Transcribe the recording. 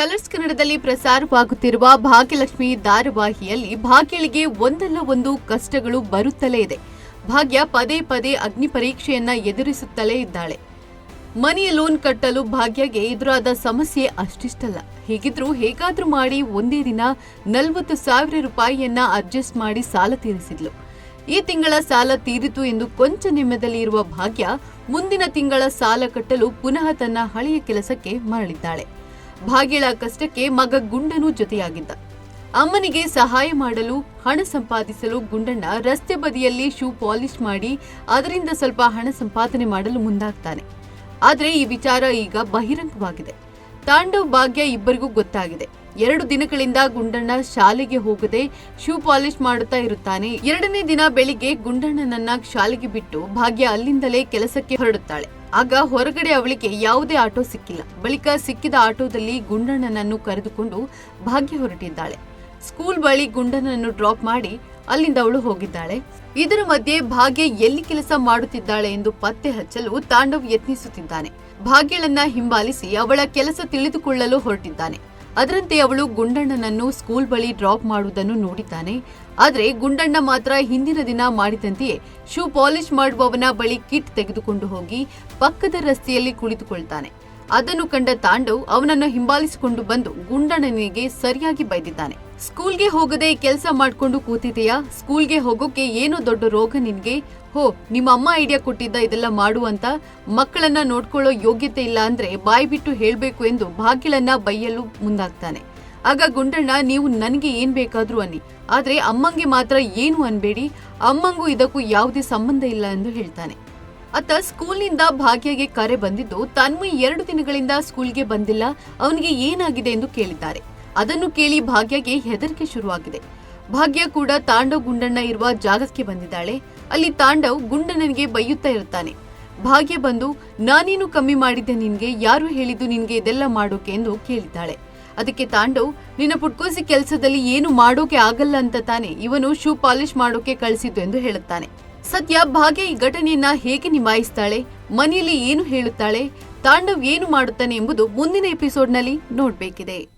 Colours ಕನ್ನಡದಲ್ಲಿ ಪ್ರಸಾರವಾಗುತ್ತಿರುವ ಭಾಗ್ಯಲಕ್ಷ್ಮಿ ಧಾರಾವಾಹಿಯಲ್ಲಿ ಭಾಗ್ಯಳಿಗೆ ಒಂದಲ್ಲ ಒಂದು ಕಷ್ಟಗಳು ಬರುತ್ತಲೇ ಇದೆ. ಭಾಗ್ಯ ಪದೇ ಪದೇ ಅಗ್ನಿ ಪರೀಕ್ಷೆಯನ್ನ ಎದುರಿಸುತ್ತಲೇ ಇದ್ದಾಳೆ. ಮನೆಯ ಲೋನ್ ಕಟ್ಟಲು ಭಾಗ್ಯಗೆ ಎದುರಾದ ಸಮಸ್ಯೆ ಅಷ್ಟಿಷ್ಟಲ್ಲ. ಹೀಗಿದ್ರೂ ಹೇಗಾದ್ರೂ ಮಾಡಿ ಒಂದೇ ದಿನ ನಲವತ್ತು ಸಾವಿರ ರೂಪಾಯಿಯನ್ನ ಅಡ್ಜಸ್ಟ್ ಮಾಡಿ ಸಾಲ ತೀರಿಸಿದ್ಲು. ಈ ತಿಂಗಳ ಸಾಲ ತೀರಿತು ಎಂದು ಕೊಂಚ ನೆಮ್ಮದಲ್ಲಿ ಇರುವ ಭಾಗ್ಯ ಮುಂದಿನ ತಿಂಗಳ ಸಾಲ ಕಟ್ಟಲು ಪುನಃ ತನ್ನ ಹಳೆಯ ಕೆಲಸಕ್ಕೆ ಮರಳಿದ್ದಾಳೆ. ಭಾಗ್ಯಳ ಕಷ್ಟಕ್ಕೆ ಮಗ ಗುಂಡನು ಜೊತೆಯಾಗಿದ್ದ. ಅಮ್ಮನಿಗೆ ಸಹಾಯ ಮಾಡಲು, ಹಣ ಸಂಪಾದಿಸಲು ಗುಂಡಣ್ಣ ರಸ್ತೆ ಬದಿಯಲ್ಲಿ ಶೂ ಪಾಲಿಶ್ ಮಾಡಿ, ಅದರಿಂದ ಸ್ವಲ್ಪ ಹಣ ಸಂಪಾದನೆ ಮಾಡಲು ಮುಂದಾಗ್ತಾನೆ. ಆದರೆ ಈ ವಿಚಾರ ಈಗ ಬಹಿರಂಗವಾಗಿದೆ. ತಾಂಡವ್ ಭಾಗ್ಯ ಇಬ್ಬರಿಗೂ ಗೊತ್ತಾಗಿದೆ. ಎರಡು ದಿನಗಳಿಂದ ಗುಂಡಣ್ಣ ಶಾಲೆಗೆ ಹೋಗದೆ ಶೂ ಪಾಲಿಶ್ ಮಾಡುತ್ತಾ ಇರುತ್ತಾನೆ. ಎರಡನೇ ದಿನ ಬೆಳಿಗ್ಗೆ ಗುಂಡಣ್ಣನನ್ನ ಶಾಲೆಗೆ ಬಿಟ್ಟು ಭಾಗ್ಯ ಅಲ್ಲಿಂದಲೇ ಕೆಲಸಕ್ಕೆ ಹೊರಡುತ್ತಾಳೆ. ಆಗ ಹೊರಗಡೆ ಅವಳಿಗೆ ಯಾವುದೇ ಆಟೋ ಸಿಕ್ಕಿಲ್ಲ. ಬಳಿಕ ಸಿಕ್ಕಿದ ಆಟೋದಲ್ಲಿ ಗುಂಡಣ್ಣನನ್ನು ಕರೆದುಕೊಂಡು ಭಾಗ್ಯ ಹೊರಟಿದ್ದಾಳೆ. ಸ್ಕೂಲ್ ಬಳಿ ಗುಂಡನನ್ನು ಡ್ರಾಪ್ ಮಾಡಿ ಅಲ್ಲಿಂದ ಅವಳು ಹೋಗಿದ್ದಾಳೆ. ಇದರ ಮಧ್ಯೆ ಭಾಗ್ಯ ಎಲ್ಲಿ ಕೆಲಸ ಮಾಡುತ್ತಿದ್ದಾಳೆ ಎಂದು ಪತ್ತೆ ಹಚ್ಚಲು ತಾಂಡವ್ ಯತ್ನಿಸುತ್ತಿದ್ದಾನೆ. ಭಾಗ್ಯಳನ್ನ ಹಿಂಬಾಲಿಸಿ ಅವಳ ಕೆಲಸ ತಿಳಿದುಕೊಳ್ಳಲು ಹೊರಟಿದ್ದಾನೆ. ಅದರಂತೆ ಅವಳು ಗುಂಡಣ್ಣನನ್ನು ಸ್ಕೂಲ್ ಬಳಿ ಡ್ರಾಪ್ ಮಾಡುವುದನ್ನು ನೋಡಿದ್ದಾನೆ. ಆದರೆ ಗುಂಡಣ್ಣ ಮಾತ್ರ ಹಿಂದಿನ ದಿನ ಮಾಡಿದಂತೆಯೇ ಶೂ ಪಾಲಿಶ್ ಮಾಡುವವನ ಬಳಿ ಕಿಟ್ ತೆಗೆದುಕೊಂಡು ಹೋಗಿ ಪಕ್ಕದ ರಸ್ತೆಯಲ್ಲಿ ಕುಳಿತುಕೊಳ್ತಾನೆ. ಅದನ್ನು ಕಂಡ ತಾಂಡವ್ ಅವನನ್ನು ಹಿಂಬಾಲಿಸಿಕೊಂಡು ಬಂದು ಗುಂಡಣ್ಣನಿಗೆ ಸರಿಯಾಗಿ ಬೈದಿದ್ದಾನೆ. ಸ್ಕೂಲ್ಗೆ ಹೋಗದೆ ಕೆಲಸ ಮಾಡ್ಕೊಂಡು ಕೂತಿದೆಯಾ? ಸ್ಕೂಲ್ಗೆ ಹೋಗೋಕೆ ಏನೋ ದೊಡ್ಡ ರೋಗ ನಿನ್ಗೆ? ಹೋ, ನಿಮ್ಮ ಅಮ್ಮ ಐಡಿಯಾ ಕೊಟ್ಟಿದ್ದ ಇದೆಲ್ಲ ಮಾಡು ಅಂತ ಮಕ್ಕಳನ್ನ ನೋಡ್ಕೊಳ್ಳೋ ಯೋಗ್ಯತೆ ಇಲ್ಲ ಅಂದ್ರೆ ಬಾಯಿ ಬಿಟ್ಟು ಹೇಳ್ಬೇಕು ಎಂದು ಭಾಗ್ಯಳನ್ನ ಬೈಯಲು ಮುಂದಾಗ್ತಾನೆ. ಆಗ ಗುಂಡಣ್ಣ, ನೀವು ನನಗೆ ಏನ್ ಬೇಕಾದ್ರೂ ಅನ್ನಿ. ಆದ್ರೆ ಅಮ್ಮಂಗೆ ಮಾತ್ರ ಏನು ಅನ್ಬೇಡಿ? ಅಮ್ಮಂಗೂ ಇದಕ್ಕೂ ಯಾವುದೇ ಸಂಬಂಧ ಇಲ್ಲ ಎಂದು ಹೇಳ್ತಾನೆ. ಅತ್ತ ಸ್ಕೂಲ್ನಿಂದ ಭಾಗ್ಯಗೆ ಕರೆ ಬಂದಿದ್ದು, ತನ್ಮಯ್ ಎರಡು ದಿನಗಳಿಂದ ಸ್ಕೂಲ್ಗೆ ಬಂದಿಲ್ಲ, ಅವನಿಗೆ ಏನಾಗಿದೆ ಎಂದು ಕೇಳಿದ್ದಾರೆ. ಅದನ್ನು ಕೇಳಿ ಭಾಗ್ಯಗೆ ಹೆದರಿಕೆ ಶುರುವಾಗಿದೆ. ಭಾಗ್ಯ ಕೂಡ ತಾಂಡವ್ ಗುಂಡಣ್ಣ ಇರುವ ಜಾಗಕ್ಕೆ ಬಂದಿದ್ದಾಳೆ. ಅಲ್ಲಿ ತಾಂಡವ್ ಗುಂಡಣ್ಣನಿಗೆ ಬೈಯುತ್ತಾ ಇರುತ್ತಾನೆ. ಭಾಗ್ಯ ಬಂದು, ನಾನೇನು ಕಮ್ಮಿ ಮಾಡಿದ್ದೆ ನಿನ್ಗೆ, ಯಾರು ಹೇಳಿದ್ದು ನಿನ್ಗೆ ಇದೆಲ್ಲ ಮಾಡೋಕೆ ಎಂದು ಕೇಳಿದ್ದಾಳೆ. ಅದಕ್ಕೆ ತಾಂಡವ್, ನಿನ್ನ ಪುಟ್ಕೋಸಿ ಕೆಲಸದಲ್ಲಿ ಏನು ಮಾಡೋಕೆ ಆಗಲ್ಲ ಅಂತ ತಾನೆ, ಇವನು ಶೂ ಪಾಲಿಶ್ ಮಾಡೋಕೆ ಕಳಿಸಿದ್ದು ಎಂದು ಹೇಳುತ್ತಾನೆ. ಸದ್ಯ ಭಾಗ್ಯ ಈ ಘಟನೆಯನ್ನ ಹೇಗೆ ನಿಭಾಯಿಸ್ತಾಳೆ, ಮನೆಯಲ್ಲಿ ಏನು ಹೇಳುತ್ತಾಳೆ, ತಾಂಡವ್ ಏನು ಮಾಡುತ್ತಾನೆ ಎಂಬುದು ಮುಂದಿನ ಎಪಿಸೋಡ್ನಲ್ಲಿ ನೋಡ್ಬೇಕಿದೆ.